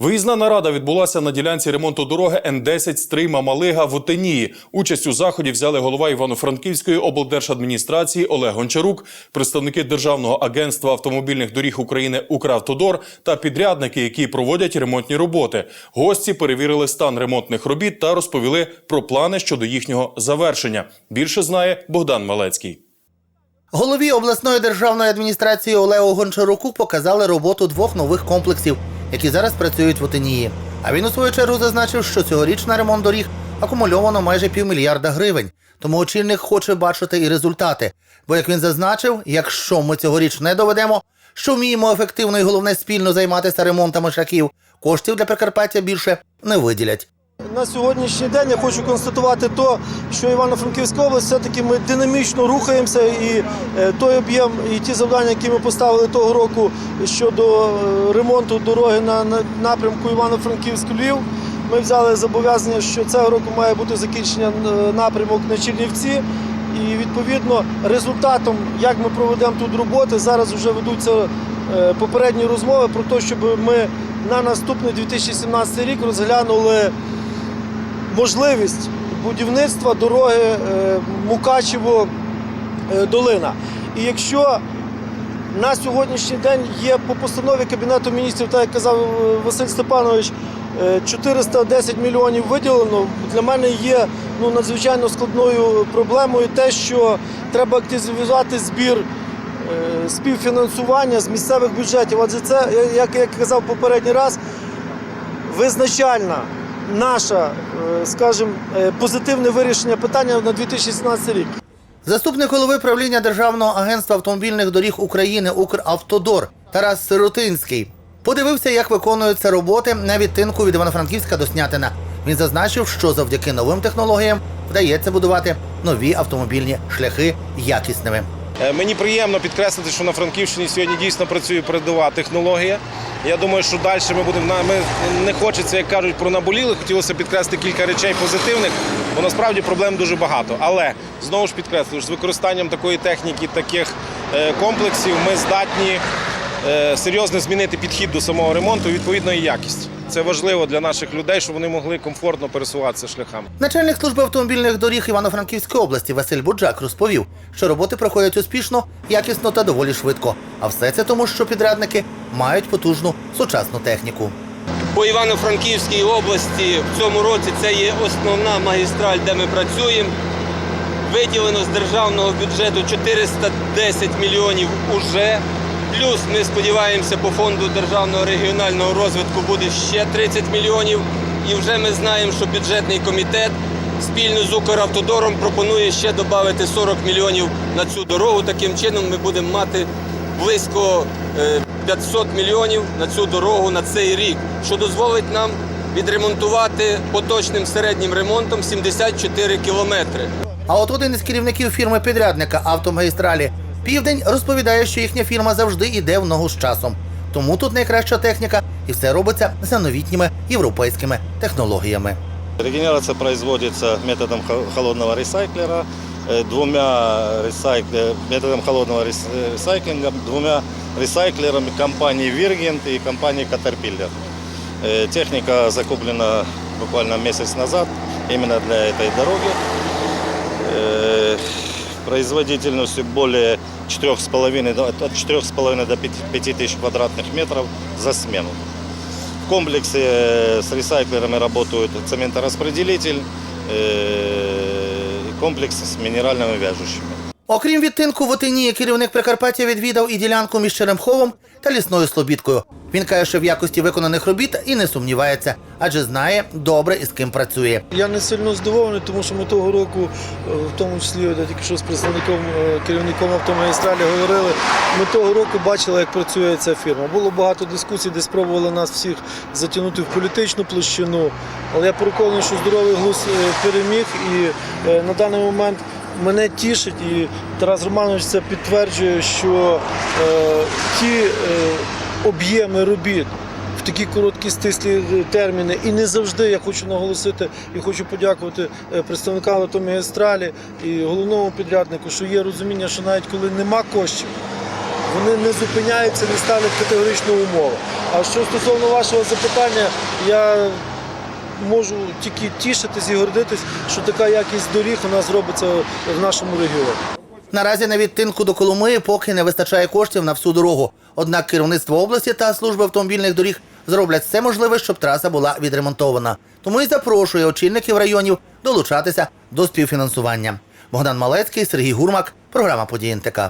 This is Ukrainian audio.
Виїзна нарада відбулася на ділянці ремонту дороги Н10 Стрима Малига в Отинії. Участь у заході взяли голова Івано-Франківської облдержадміністрації Олег Гончарук, представники Державного агентства автомобільних доріг України Укравтодор та підрядники, які проводять ремонтні роботи. Гості перевірили стан ремонтних робіт та розповіли про плани щодо їхнього завершення. Більше знає Богдан Малецький. Голові обласної державної адміністрації Олегу Гончаруку показали роботу двох нових комплексів, які зараз працюють в Отинії. А він у свою чергу зазначив, що цьогоріч на ремонт доріг акумульовано майже півмільярда гривень. Тому очільник хоче бачити і результати. Бо, як він зазначив, якщо ми цьогоріч не доведемо, що вміємо ефективно і головне спільно займатися ремонтами шляхів, коштів для Прикарпаття більше не виділять. На сьогоднішній день я хочу констатувати то, що Івано-Франківська область все-таки ми динамічно рухаємося, і е, той об'єм, і ті завдання, які ми поставили того року щодо е, ремонту дороги на, на напрямку Івано-Франківськ-Львів, ми взяли зобов'язання, що цього року має бути закінчення е, напрямок на Чернівці. І відповідно результатом, як ми проведемо тут роботи, зараз вже ведуться попередні розмови про те, щоб ми на наступний 2017 рік розглянули можливість будівництва дороги е, Мукачево-Долина. І якщо на сьогоднішній день є по постанові Кабінету міністрів, так як казав е, Василь Степанович, е, 410 мільйонів виділено, для мене є ну, надзвичайно складною проблемою те, що треба активізувати збір е, співфінансування з місцевих бюджетів. Адже це, як я казав попередній раз, визначальна наша, е, скажімо, е, позитивне вирішення питання на 2017 рік. Заступник голови правління Державного агентства автомобільних доріг України Укравтодор Тарас Сиротинський подивився, як виконуються роботи на відтинку від Івано-Франківська до Снятина. Він зазначив, що завдяки новим технологіям вдається будувати нові автомобільні шляхи якісними. Е, Мені приємно підкреслити, що на Франківщині сьогодні дійсно працює передова технологія. Я думаю, що далі ми будемо ми не хочеться, як кажуть, про наболіли. Хотілося підкреслити кілька речей позитивних, бо насправді проблем дуже багато. Але знову ж підкреслюю, з використанням такої техніки, таких е, комплексів, ми здатні е, серйозно змінити підхід до самого ремонту, відповідно, і якість. Це важливо для наших людей, щоб вони могли комфортно пересуватися шляхами. Начальник служби автомобільних доріг Івано-Франківської області Василь Буджак розповів, що роботи проходять успішно, якісно та доволі швидко. А все це тому, що підрядники мають потужну сучасну техніку. По Івано-Франківській області в цьому році це є основна магістраль, де ми працюємо. Виділено з державного бюджету 410 мільйонів уже. Плюс ми сподіваємося, по фонду державного регіонального розвитку буде ще 30 мільйонів. І вже ми знаємо, що бюджетний комітет спільно з Укравтодором пропонує ще додати 40 мільйонів на цю дорогу. Таким чином ми будемо мати близько е, 500 мільйонів на цю дорогу на цей рік, що дозволить нам відремонтувати поточним середнім ремонтом 74 кілометри. А от один із керівників фірми підрядника автомагістралі Південь розповідає, що їхня фірма завжди йде в ногу з часом. Тому тут найкраща техніка, і все робиться за новітніми європейськими технологіями. Регенерация производится методом хо- холодного ресайклера, э, двумя ресайк- методом холодного рес- ресайклинга, двумя ресайклерами компании Virgint и компании Caterpillar. Э, Техника закуплена буквально месяц назад именно для этой дороги. Э, Производительностью более 4,5 до- от 4,5 до 5 тысяч квадратных метров за смену. В комплексе э, с ресайклерами работают цементораспределитель, э, и комплекс с минеральными вяжущими. Окрім відтинку в Отині, керівник Прикарпаття відвідав і ділянку між Черемховом та лісною Слобідкою. Він каже, що в якості виконаних робіт і не сумнівається, адже знає добре і з ким працює. Я не сильно здивований, тому що ми того року, е, в тому числі я тільки що з представником е, керівником автомагістралі говорили. Ми того року бачили, як працює ця фірма. Було багато дискусій, де спробували нас всіх затягнути в політичну площину. Але я переконаний, що здоровий глузд е, переміг і на даний момент. Мене тішить, і Тарас Романович це підтверджує, що е, ті е, об'єми робіт в такі короткі стислі терміни. І не завжди я хочу наголосити і хочу подякувати е, представникам автомагістралі і головному підряднику, що є розуміння, що навіть коли нема коштів, вони не зупиняються, не ставлять категоричну умову. А що стосовно вашого запитання, я можу тільки тішитись і гордитись, що така якість доріг у нас робиться в нашому регіоні. Наразі на відтинку до Коломиї поки не вистачає коштів на всю дорогу. Однак керівництво області та служби автомобільних доріг зроблять все можливе, щоб траса була відремонтована. Тому і запрошує очільників районів долучатися до співфінансування. Богдан Малецький, Сергій Гурмак, програма «Події НТК».